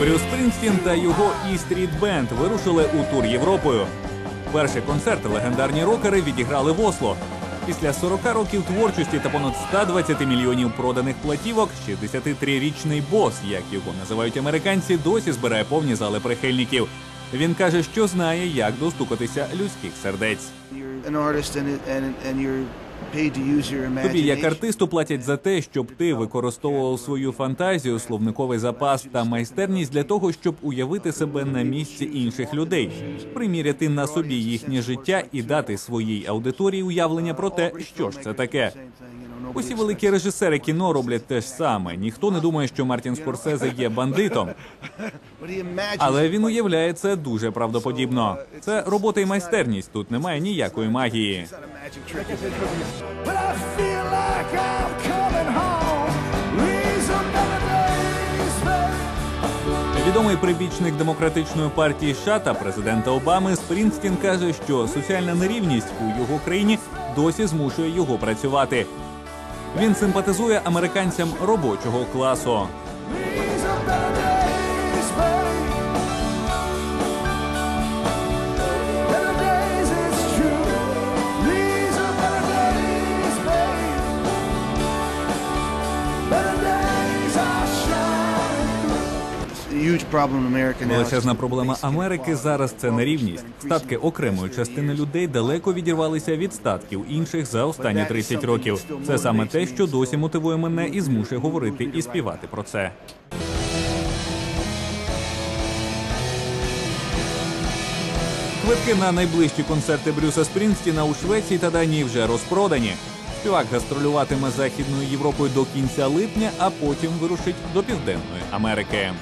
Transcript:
Брюс Спрінгстін та його І Стріт Бенд вирушили у тур Європою. Перший концерт легендарні рокери відіграли в Осло. Після 40 років творчості та понад 120 мільйонів проданих платівок, 63-річний бос, як його називають американці, досі збирає повні зали прихильників. Він каже, що знає, як достукатися людських сердець. Тобі як артисту платять за те, щоб ти використовував свою фантазію, словниковий запас та майстерність для того, щоб уявити себе на місці інших людей, приміряти на собі їхнє життя і дати своїй аудиторії уявлення про те, що ж це таке. Усі великі режисери кіно роблять те ж саме. Ніхто не думає, що Мартін Скорсезе є бандитом, але він уявляє це дуже правдоподібно. Це робота і майстерність. Тут немає ніякої магії. Відомий прибічник демократичної партії США та президента Обами Спрінстін каже, що соціальна нерівність у його країні досі змушує його працювати. Він симпатизує американцям робочого класу. Величезна проблема Америки зараз це нерівність. Статки окремої частини людей далеко відірвалися від статків інших за останні 30 років. Це саме те, що досі мотивує мене і змушує говорити і співати про це. Квитки на найближчі концерти Брюса Спрінстіна у Швеції та Данії вже розпродані. Співак гастролюватиме західною Європою до кінця липня, а потім вирушить до Південної Америки.